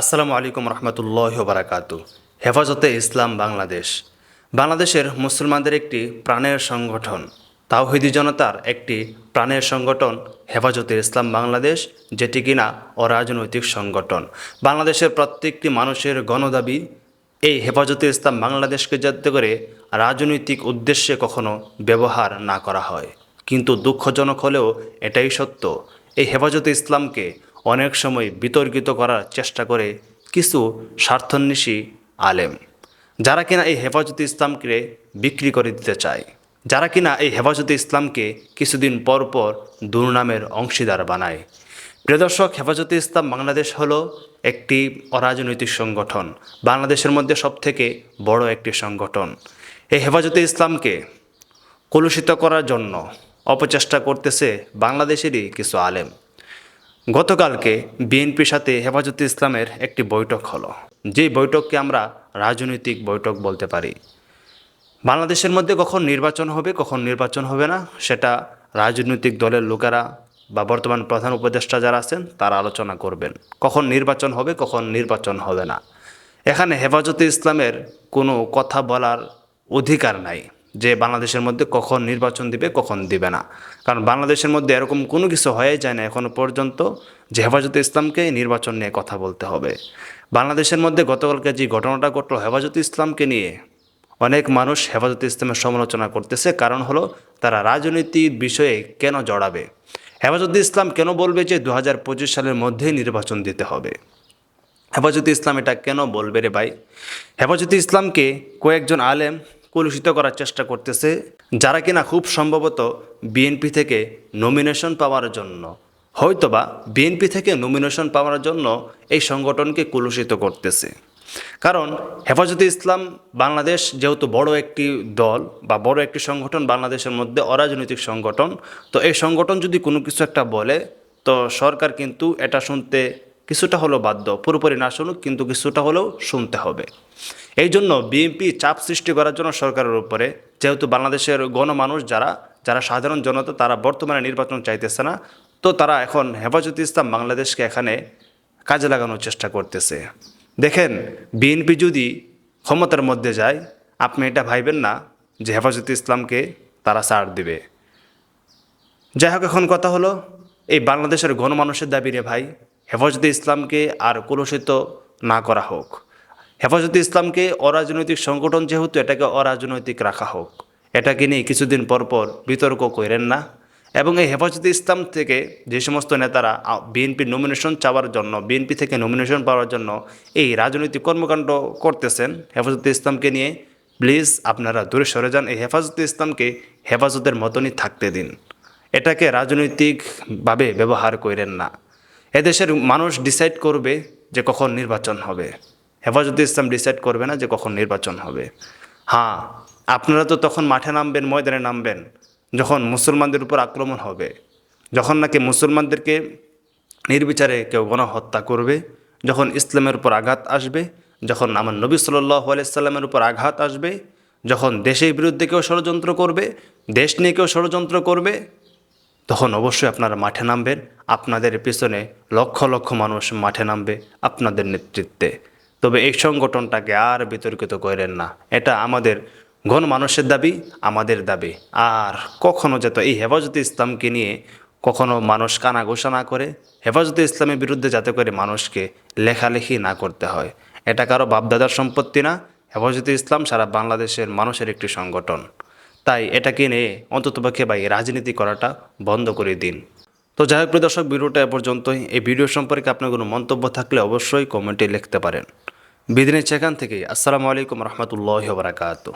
আসসালামু আলাইকুম রহমতুল্লাহ বারাকাতু হেফাজতে ইসলাম বাংলাদেশ। বাংলাদেশের মুসলমানদের একটি প্রাণের সংগঠন। তাওহিদি জনতার একটি প্রাণের সংগঠন হেফাজতে ইসলাম বাংলাদেশ, যেটি কিনা অরাজনৈতিক সংগঠন। বাংলাদেশের প্রত্যেকটি মানুষের গণদাবি এই হেফাজতে ইসলাম বাংলাদেশকে যাতে করে রাজনৈতিক উদ্দেশ্যে কখনো ব্যবহার না করা হয়। কিন্তু দুঃখজনক হলেও এটাই সত্য। এই হেফাজতে ইসলামকে অনেক সময় বিতর্কিত করার চেষ্টা করে কিছু স্বার্থন্বেষী আলেম, যারা কিনা এই হেফাজতে ইসলামকে বিক্রি করে দিতে চায়, যারা কিনা এই হেফাজতে ইসলামকে কিছুদিন পর পর দুর্নামের অংশীদার বানায়। প্রিয় দর্শক, হেফাজতে ইসলাম বাংলাদেশ হলো একটি অরাজনৈতিক সংগঠন, বাংলাদেশের মধ্যে সবথেকে বড় একটি সংগঠন। এই হেফাজতে ইসলামকে কলুষিত করার জন্য অপচেষ্টা করতেছে বাংলাদেশেরই কিছু আলেম। গতকালকে বিএনপির সাথে হেফাজতে ইসলামের একটি বৈঠক হলো। যেই বৈঠককে আমরা রাজনৈতিক বৈঠক বলতে পারি। বাংলাদেশের মধ্যে কখন নির্বাচন হবে, কখন নির্বাচন হবে না, সেটা রাজনৈতিক দলের লোকেরা বা বর্তমান প্রধান উপদেষ্টা যারা আছেন, তারা আলোচনা করবেন। কখন নির্বাচন হবে, কখন নির্বাচন হবে না। এখানে হেফাজতে ইসলামের কোনো কথা বলার অধিকার নাই। যে বাংলাদেশের মধ্যে কখন নির্বাচন দিবে, কখন দিবে না। কারণ বাংলাদেশের মধ্যে এরকম কোনো কিছু হয়ে যায় না এখনও পর্যন্ত যে হেফাজতে ইসলামকে নির্বাচন নিয়ে কথা বলতে হবে। বাংলাদেশের মধ্যে গতকালকে যে ঘটনাটা ঘটলো, হেফাজতে ইসলামকে নিয়ে অনেক মানুষ হেফাজতে ইসলামের সমালোচনা করতেছে। কারণ হলো, তারা রাজনীতির বিষয়ে কেন জড়াবে? হেফাজতে ইসলাম কেন বলবে যে দু হাজার পঁচিশ সালের মধ্যেই নির্বাচন দিতে হবে? হেফাজতে ইসলাম এটা কেন বলবে রে ভাই? হেফাজতে ইসলামকে কয়েকজন আলেম কলুষিত করার চেষ্টা করতেছে, যারা কিনা খুব সম্ভবত বিএনপি থেকে নমিনেশন পাওয়ার জন্য। হয়তোবা বিএনপি থেকে নমিনেশন পাওয়ার জন্য এই সংগঠনকে কলুষিত করতেছে। কারণ হেফাজতে ইসলাম বাংলাদেশ যেহেতু বড় একটি দল বা বড় একটি সংগঠন বাংলাদেশের মধ্যে অরাজনৈতিক সংগঠন, তো এই সংগঠন যদি কোনো কিছু একটা বলে, তো সরকার কিন্তু এটা শুনতে কিছুটা হলেও বাধ্য পুরোপুরি না শুনুক, কিন্তু কিছুটা হলেও শুনতে হবে। এই জন্য বিএনপি চাপ সৃষ্টি করার জন্য সরকারের উপরে, যেহেতু বাংলাদেশের গণমানুষ যারা যারা সাধারণ জনতা, তারা বর্তমানে নির্বাচন চাইতেছে না, তো তারা এখন হেফাজতে ইসলাম বাংলাদেশকে এখানে কাজে লাগানোর চেষ্টা করতেছে। দেখেন বিএনপি যদি ক্ষমতার মধ্যে যায়, আপনি এটা ভাইবেন না যে হেফাজতে ইসলামকে তারা ছাড় দিবে। যাই হোক, এখন কথা হলো, এই বাংলাদেশের গণমানুষের দাবি রে ভাই হেফাজতে ইসলামকে আর কলুষিত না করা হোক। হেফাজতে ইসলামকে অরাজনৈতিক সংগঠন যেহেতু এটাকে অরাজনৈতিক রাখা হোক, এটাকে নিয়ে কিছুদিন পর পর বিতর্ক করেন না। এবং এই হেফাজতে ইসলাম থেকে যে সমস্ত নেতারা বিএনপি নমিনেশন চাওয়ার জন্য, বিএনপি থেকে নমিনেশন পাওয়ার জন্য এই রাজনৈতিক কর্মকাণ্ড করতেছেন, হেফাজতে ইসলামকে নিয়ে প্লিজ আপনারা দূরে সরে যান, এই হেফাজতে ইসলামকে হেফাজতের মতনই থাকতে দিন। এটাকে রাজনৈতিকভাবে ব্যবহার করেন না। এদেশের মানুষ ডিসাইড করবে যে কখন নির্বাচন হবে। হেফাজতে ইসলাম ডিসাইড করবে না যে কখন নির্বাচন হবে। হ্যাঁ আপনারা তো তখন মাঠে নামবেন, ময়দানে নামবেন, যখন মুসলমানদের উপর আক্রমণ হবে। যখন নাকি মুসলমানদেরকে নির্বিচারে কেউ গণহত্যা করবে, যখন ইসলামের উপর আঘাত আসবে, যখন আমার নবী সাল্লাহ আলাইসাল্লামের উপর আঘাত আসবে, যখন দেশের বিরুদ্ধে কেউ ষড়যন্ত্র করবে, দেশ নিয়ে কেউ ষড়যন্ত্র করবে তখন অবশ্যই আপনারা মাঠে নামবেন। আপনাদের পিছনে লক্ষ লক্ষ মানুষ মাঠে নামবে আপনাদের নেতৃত্বে। তবে এই সংগঠনটাকে আর বিতর্কিত করেন না। এটা আমাদের ঘন মানুষের দাবি, আমাদের দাবি। আর কখনো যাতে এই হেফাজতে ইসলামকে নিয়ে কখনো মানুষ কানা ঘোষা না করে, হেফাজতে ইসলামের বিরুদ্ধে যাতে করে মানুষকে লেখালেখি না করতে হয়। এটা কারও বাপদাদার সম্পত্তি না। হেফাজতে ইসলাম সারা বাংলাদেশের মানুষের একটি সংগঠন। তাই এটাকে নিয়ে অন্ততপক্ষে ভাই রাজনীতি করাটা বন্ধ করে দিন। তো যাই হোক প্রিয় দর্শক, ভিডিওটা এ পর্যন্তই। এই ভিডিও সম্পর্কে আপনার কোনো মন্তব্য থাকলে অবশ্যই কমেন্টে লিখতে পারেন। বিদিনের সেখান থেকে। আসসালামু আলাইকুম রহমতুল্লাহ বারাকাতু